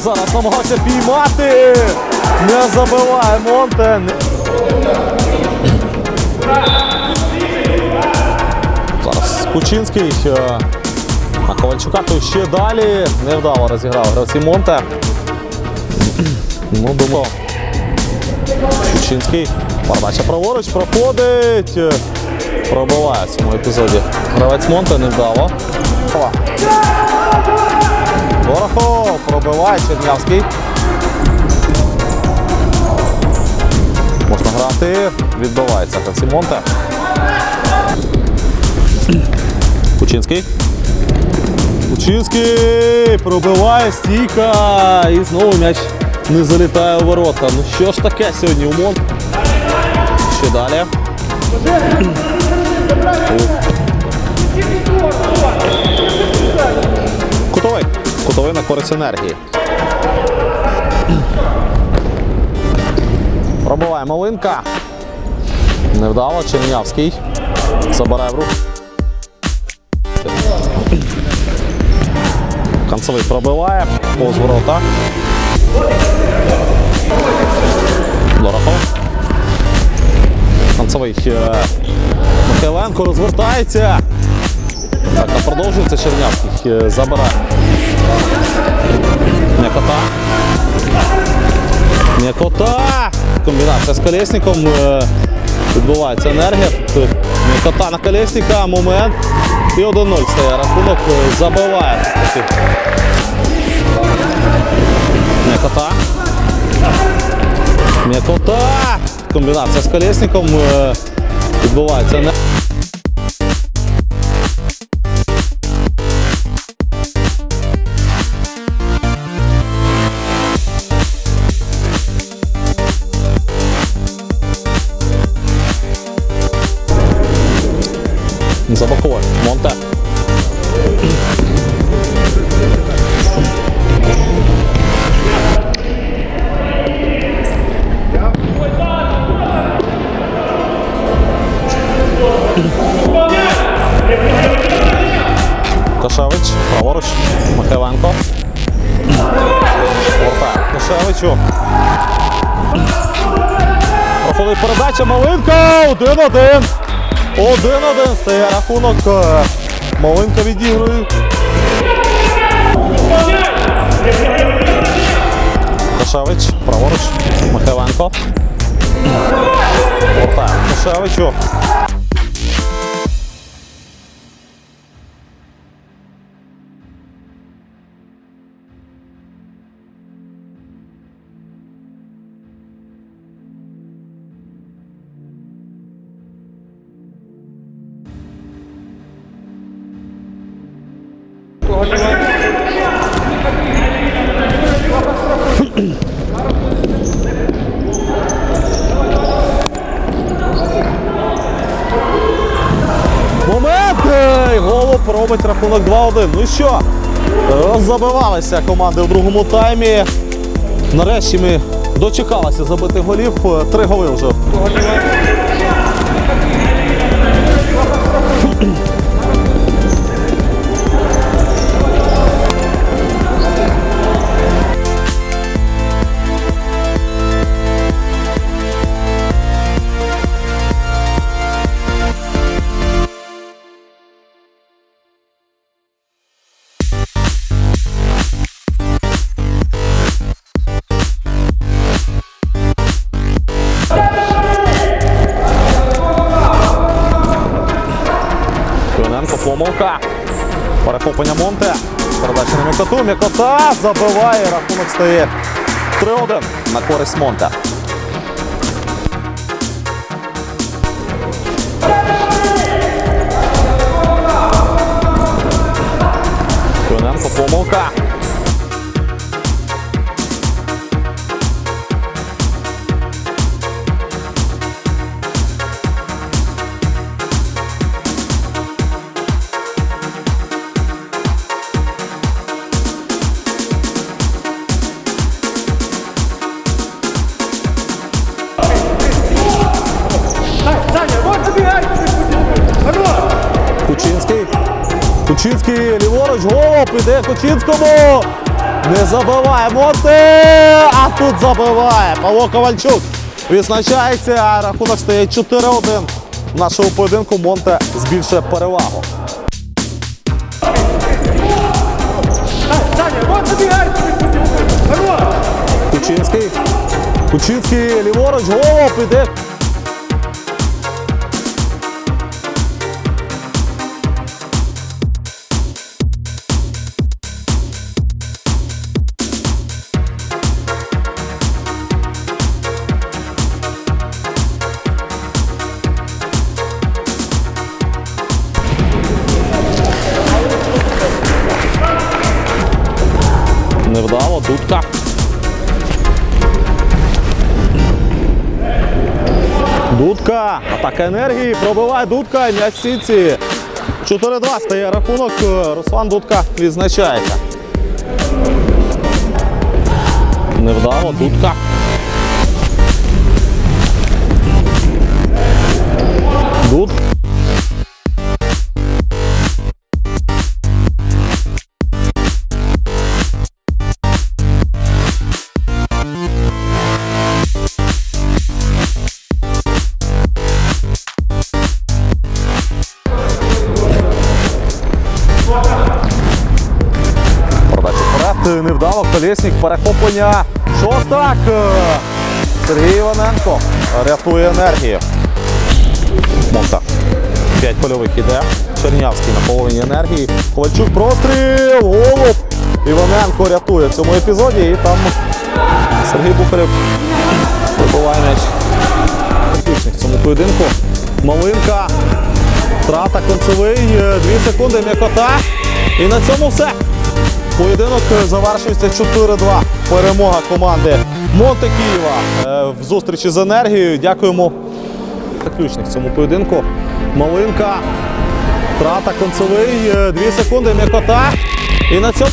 зараз намагався піймати. Не забиває Монте. Зараз Кучинський. е, На Ковальчука то ще далі. Невдало розіграв гравці Монте. Ну, думав. Кучинський. Передача праворуч проходить. Пробиває в цьому епізоді. Гравець Монте невдало. Хова. Дорохов пробиває Чернявський. Можна грати. Відбивається гравці Монте. Кучинський. Кучинський пробиває стійка. І знову м'яч не залітає у ворота. Ну що ж таке сьогодні у Мон? Ще далі. Кутовий. Кутовий на користь енергії. Пробиває Малинка. Невдало. Чернявський. Забирає в руку. Канцевий пробиває. Повз ворота. Дорохов. Канцевий е, Михайленко розвертається. Так, продовжується Чернявський. Е, Забирає. М'якота. М'якота. Комбінація з колесником. е, Відбувається енергія. М'якота на колесника. Момент. І 1-0 стає рахунок. е, Забиває. М'якота. М'якота. Комбінація з колесником. е, Відбувається енергія. За боковой. Монте. Кошевич, праворуч, Михайленко. Повертає Кошевичу. Проходить передача Малинка. Один-один. Один-один стає рахунок. Маленько Малинка відігрує. Кошевич, праворуч, Михайленко. Повертає Кошевичу. Момент! Голуб робить рахунок 2-1. Ну і що? Роззабивалися команди в другому таймі. Нарешті ми дочекалися забити голів. Три голи вже. Помилка. Перехоплення Монте. Передача на м'якоту. М'якота забиває. Рахунок стає 3-1 на користь Монте. Клиненко помилка. Кучинський. Ліворуч, голуб, іде Кучинському. Не забиває Монте! А тут забиває Павло Ковальчук. Відзначається, а рахунок стає 4-1. В нашому поєдинку Монте збільшує перевагу. Кучинський. Кучинський ліворуч, голову піде. Невдало, дудка. Дудка. Атака енергії. Пробиває Дудка. В сітці. 4-2 стає рахунок. Руслан Дудка відзначається. Невдало, Дудка. Дуд. Невдало. Колєснік. Перехоплення. Шостак. Сергій Іваненко рятує енергію. Монта. П'ять польових іде. Чернявський на половині енергії. Ковальчук простріл. Голуб. Іваненко рятує в цьому епізоді. І там Сергій Бухарєв вибиває м'яч. Тактичних в цьому поєдинку. Малинка. Трата концевий. е, Дві секунди м'якота. І на цьому все. Поєдинок завершується 4-2. Перемога команди Монте Києва е, в зустрічі з енергією. Дякуємо заключних цьому поєдинку. Малинка. Трата концевий. е, Дві секунди м'якота. І на цьому.